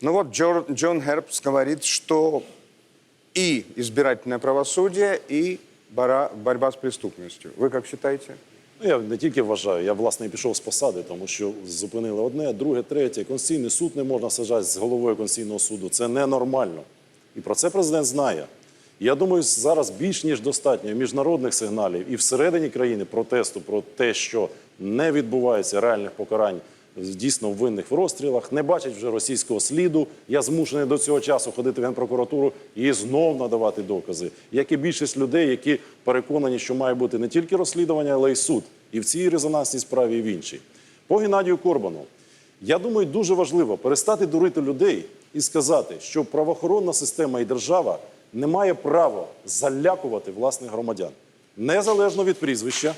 Ну вот Джор- Джон Хербс говорит, что и избирательное правосудие, и борьба с преступностью. Вы как считаете? Ну, я не тільки вважаю, я власне і пішов з посади, тому що зупинили одне, друге, третє. Конституційний суд не можна сажати з головою Конституційного суду. Це ненормально. І про це президент знає. Я думаю, зараз більш ніж достатньо міжнародних сигналів і всередині країни протесту про те, що не відбувається реальних покарань дійсно винних в розстрілах, не бачать вже російського сліду. Я змушений до цього часу ходити в генпрокуратуру і знов надавати докази. Як і більшість людей, які переконані, що має бути не тільки розслідування, але й суд. І в цій резонансній справі, і в іншій. По Геннадію Корбану. Я думаю, дуже важливо перестати дурити людей і сказати, що правоохоронна система і держава не має права залякувати власних громадян незалежно від прізвища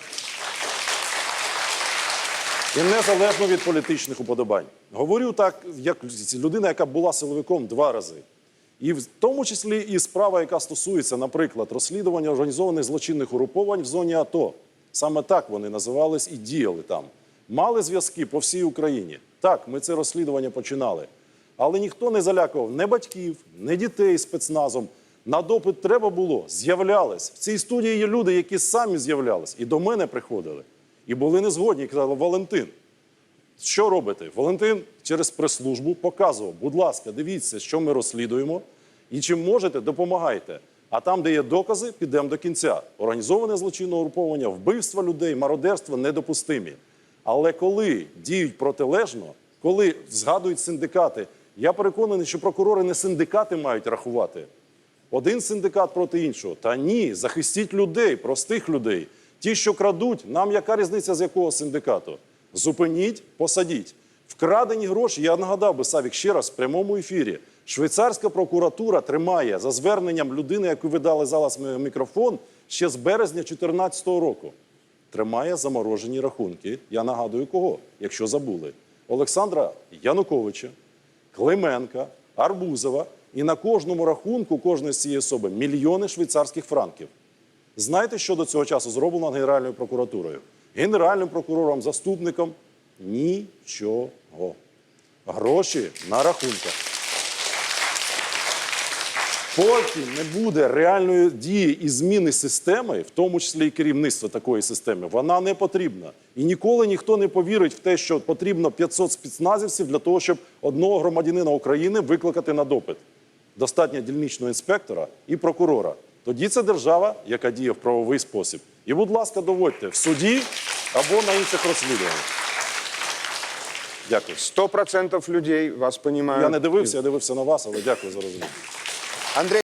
і незалежно від політичних уподобань. Говорю так, як людина, яка була силовиком два рази. І в тому числі і справа, яка стосується, наприклад, розслідування організованих злочинних угруповань в зоні АТО. Саме так вони називались і діяли там. Мали зв'язки по всій Україні. Так, ми це розслідування починали. Але ніхто не залякував не батьків, не дітей спецназом. На допит треба було, з'являлись. В цій студії є люди, які самі з'являлись, і до мене приходили. І були не згодні. І казали, Валентин, що робите? Валентин через прес-службу показував, будь ласка, дивіться, що ми розслідуємо, і чим можете, допомагайте. А там, де є докази, підемо до кінця. Організоване злочинне угруповання, вбивства людей, мародерство недопустимі. Але коли діють протилежно, коли згадують синдикати, я переконаний, що прокурори не синдикати мають рахувати. Один синдикат проти іншого. Та ні, захистіть людей, простих людей. Ті, що крадуть, нам яка різниця з якого синдикату? Зупиніть, посадіть. Вкрадені гроші, я нагадав би Савік ще раз в прямому ефірі. Швейцарська прокуратура тримає за зверненням людини, яку ви дали зараз мікрофон, ще з березня 2014 року. Тримає заморожені рахунки. Я нагадую кого, якщо забули. Олександра Януковича, Клименка, Арбузова. І на кожному рахунку кожної з цієї особи мільйони швейцарських франків. Знаєте, що до цього часу зроблено Генеральною прокуратурою? Генеральним прокурором, заступником нічого. Гроші на рахунках. Поки не буде реальної дії і зміни системи, в тому числі і керівництва такої системи, вона не потрібна. І ніколи ніхто не повірить в те, що потрібно 500 спецназівців для того, щоб одного громадянина України викликати на допит. Достатньо дільничного інспектора і прокурора. Тоді це держава, яка діє в правовий спосіб. І, будь ласка, доводьте в суді або на інших розслідуваннях. Дякую. Сто процентов людей вас понимают. Я не дивився, я дивився на вас, але дякую за розуміння. Андрей